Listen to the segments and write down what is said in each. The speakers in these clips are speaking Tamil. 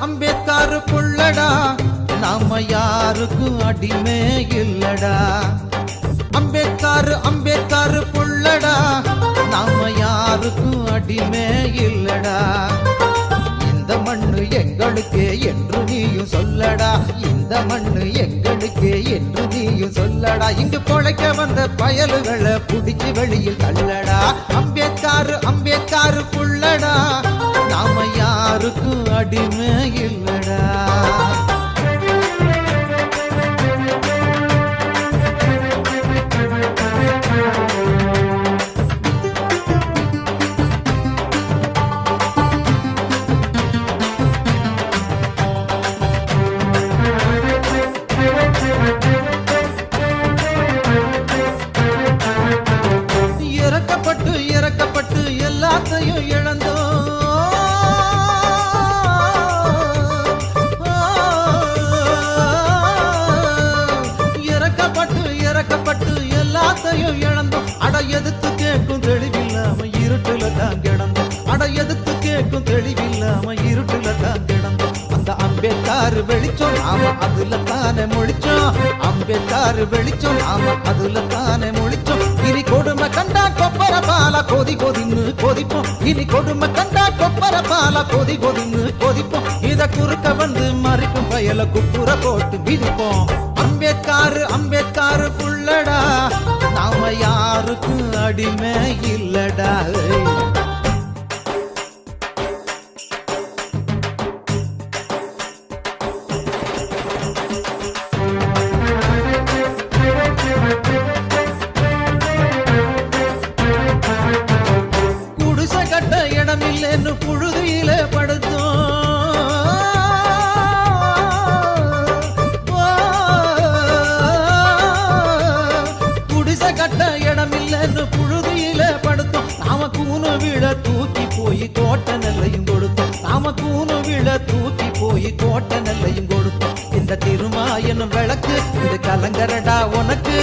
அம்பேத்கர் புள்ளடா நாம யாருக்கும் அடிமே இல்லடா. அம்பேத்கர் அம்பேத்கர் புள்ளடா நாம யாருக்கும் அடிமே இல்லடா. இந்த மண்ணு எங்களுக்கே என்று நீயும் சொல்லடா. இந்த மண்ணு எங்களுக்கே என்று நீயும் சொல்லடா. இங்கு பொழைக்க வந்த பயலுகளை புடிச்சு வெளியில் தள்ளடா. அம்பேத்கர் அம்பேத்கர் எல்லாத்தையும் இழந்தோம். அட எதிர்த்து கேட்கும் தெளிவில்லாம இருட்டுல தான் கிடந்தோம். அட எதிர்த்து கேட்கும் தெளிவில்லாம இருட்டுல தான் கிடந்தோம். அந்த அம்பேத்கர் வெளிச்சம் நாம அதுல தானே முழிச்சோம். அம்பேத்கர் வெளிச்சம் நாம அதுல தானே முழிச்சோம். இனி கொடுமை கண்டா கொப்பர பால கொதி கொதின்னு கொதிப்போம். இனி கொடுமை கண்டா கொப்பர பால கொதி கொதின்னு கொதிப்போம். இத குறுக்க வந்து மறிக்கும் பயல குப்புற போட்டு விதிப்போம் அம்பேத்காரு அம்பேத்காரு புள்ளடா. நாம யாருக்கு அடிமை இல்லடா. குடிசை கட்ட இடம் இல்லைன்னு கட்ட இடம் இல்லைன்னு புழுதியில படுத்தோம். நாம கூணு விழ தூக்கி போய் கோட்ட நெல்லையும் கொடுத்தோம். நாம கூணு விழ தூக்கி போய் கோட்ட நெல்லையும் கொடுத்தோம். இந்த திருமாயனும் விளக்கு இது கலங்கரடா உனக்கு.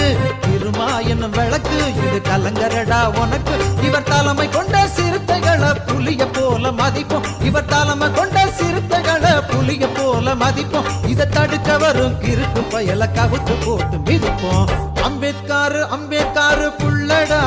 திருமாயனும் விளக்கு இது கலங்கரடா உனக்கு. இவர் தலைமை கொண்ட சிறுத்தைகளை புலிய போல மதிப்போம். இவர் தலைமை கொண்ட சிறுத்தைகளை புலிய போல மதிப்போம். இதை தடுக்க வரும் கிறுக்கு பயல கவுத்து போட்டு மிதிப்போம். அம்பேத்காரு அம்பேத்காரு புள்ளடா.